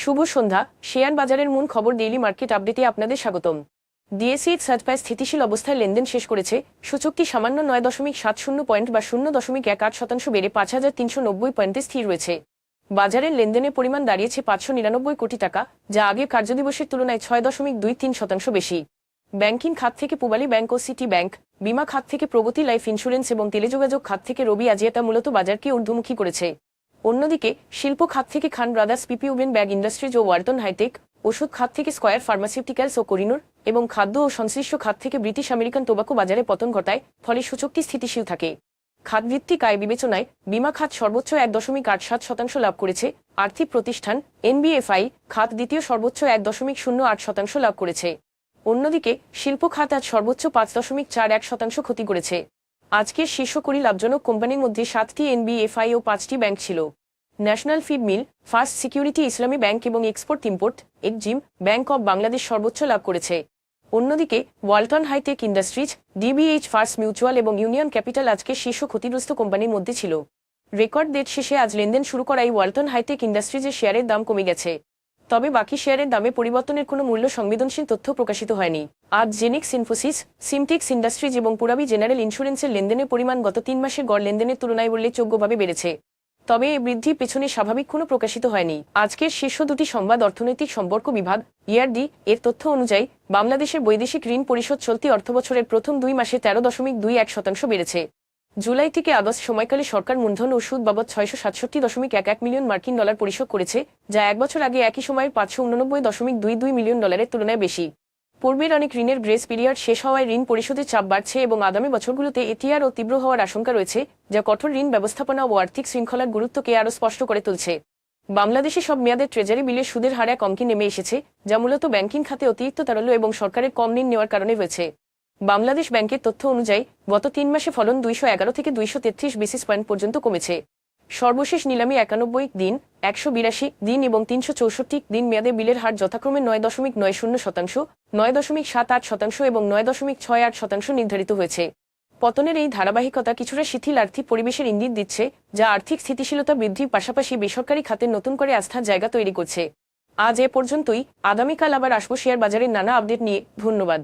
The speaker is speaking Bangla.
শুভ সন্ধ্যা। শেয়ার বাজারের মূল খবর ডেইলি মার্কেট আপডেটে আপনাদের স্বাগতম। ডিএসসি সার্চপায় স্থিতিশীল অবস্থায় লেনদেন শেষ করেছে। সূচকটি সামান্য নয় দশমিক সাত শূন্য পয়েন্ট বা শূন্য দশমিক এক আট শতাংশ বেড়ে পাঁচ হাজার তিনশো নব্বই পয়েন্টে স্থির রয়েছে। বাজারের লেনদেনের পরিমাণ দাঁড়িয়েছে পাঁচশো নিরানব্বই কোটি টাকা, যা আগের কার্যদিবসের তুলনায় ছয় দশমিক দুই তিন শতাংশ বেশি। ব্যাংকিং খাত থেকে পুবালি ব্যাংক ও সিটি ব্যাংক, বিমা খাত থেকে প্রগতি লাইফ ইন্স্যুরেন্স এবং টেলিযোগাযোগ খাত থেকে রবি আজিয়াটা মূলত বাজারকে ঊর্ধ্বমুখী করেছে। অন্যদিকে, শিল্প খাত থেকে খান ব্রাদার্স পিপি পিপিউবেন ব্যাগ ইন্ডাস্ট্রিজ ও ওয়ালটন হাইটেক, ওষুধ খাত থেকে স্কয়ার ফার্মাসিউটিক্যালস ও করিনুর এবং খাদ্য ও সংশ্লিষ্ট খাত থেকে ব্রিটিশ আমেরিকান টোবাকো বাজারে পতন ঘটায়, ফলে সূচকটি স্থিতিশীল থাকে। খাতভিত্তিক আয় বিবেচনায় বিমা খাত সর্বোচ্চ এক দশমিক আট সাত শতাংশ লাভ করেছে। আর্থিক প্রতিষ্ঠান, এনবিএফআই, খাত দ্বিতীয় সর্বোচ্চ এক দশমিক শূন্য আট শতাংশ লাভ করেছে। অন্যদিকে, শিল্প খাত আজ সর্বোচ্চ পাঁচ দশমিক চার এক শতাংশ ক্ষতি করেছে। আজকের শীর্ষ কুড়ি লাভজনক কোম্পানির মধ্যে সাতটি এনবিএফআই ও পাঁচটি ব্যাংক ছিল। National feed mill, first security Islami bank এবং export import EXIM bank of Bangladesh সর্বোচ্চ লাভ করেছে। অন্যদিকে, Walton hitech industries, DBH first mutual এবং ইউনিয়ন ক্যাপিটাল আজকে শীর্ষ ক্ষতিগ্রস্ত কোম্পানির মধ্যে ছিল। রেকর্ড ডেট শেষে আজ লেনদেন শুরু করায় ওয়ালটন হাইটেক ইন্ডাস্ট্রিজের শেয়ারের দাম কমে গেছে। তবে বাকি শেয়ারের দামে পরিবর্তনের কোনো মূল্য সংবেদনশীল তথ্য প্রকাশিত হয়নি। আজ জেনিক্স ইনফোসিস, সিমটেক্স ইন্ডাস্ট্রিজ এবং পুরাবি জেনারেল ইন্স্যুরেন্সের লেনদেনের পরিমাণ গত তিন মাসের গড় লেনদেনের তুলনায় উল্লেখযোগ্যভাবে বেড়েছে। তবে এই বৃদ্ধির পেছনে স্বাভাবিক কোনো প্রকাশিত হয়নি। আজকের শীর্ষ দুটি সংবাদ অর্থনৈতিক সম্পর্ক বিভাগ ইয়ারডি এর তথ্য অনুযায়ী বাংলাদেশের বৈদেশিক ঋণ পরিশোধ চলতি অর্থবছরের প্রথম দুই মাসে তেরো দশমিক দুই এক শতাংশ বেড়েছে। জুলাই থেকে আগস্ট সময়কালে সরকার মূলধন ও সুদ বাবদ ছয়শো সাতষট্টি দশমিক এক এক মিলিয়ন মার্কিন ডলার পরিশোধ করেছে, যা এক বছর আগে একই সময়ের পাঁচশো উননব্বই দশমিক দুই দুই মিলিয়ন ডলারের তুলনায় বেশি। পূর্বের অনেক ঋণের গ্রেস পিরিয়ড শেষ হওয়ায় ঋণ পরিশোধের চাপ বাড়ছে এবং আগামী বছরগুলোতে এটি আরও তীব্র হওয়ার আশঙ্কা রয়েছে, যা কঠোর ঋণ ব্যবস্থাপনা ও আর্থিক শৃঙ্খলার গুরুত্বকে আরও স্পষ্ট করে তুলছে। বাংলাদেশে সব মেয়াদের ট্রেজারি বিলের সুদের হার এক নেমে এসেছে, যা মূলত ব্যাংকিং খাতে অতিরিক্ত তারল্য এবং সরকারের কম ঋণ নেওয়ার কারণে হয়েছে। বাংলাদেশ ব্যাংকের তথ্য অনুযায়ী, গত তিন মাসে ফলন দুইশো এগারো থেকে দুইশো তেত্রিশ বেসিস পয়েন্ট পর্যন্ত কমেছে। সর্বশেষ নিলামে একানব্বই দিন, একশো বিরাশি দিন এবং তিনশো চৌষট্টি দিন মেয়াদে বিলের হার যথাক্রমে নয় দশমিক নয় শূন্য শতাংশ, নয় দশমিক সাত আট শতাংশ এবং নয় দশমিক ছয় আট শতাংশ নির্ধারিত হয়েছে। পতনের এই ধারাবাহিকতা কিছুটা শিথিল আর্থিক পরিবেশের ইঙ্গিত দিচ্ছে, যা আর্থিক স্থিতিশীলতা বৃদ্ধির পাশাপাশি বেসরকারি খাতে নতুন করে আস্থার জায়গা তৈরি করছে। আজ এ পর্যন্তই, আগামীকাল আবার আসব শেয়ার বাজারের নানা আপডেট নিয়ে। ধন্যবাদ।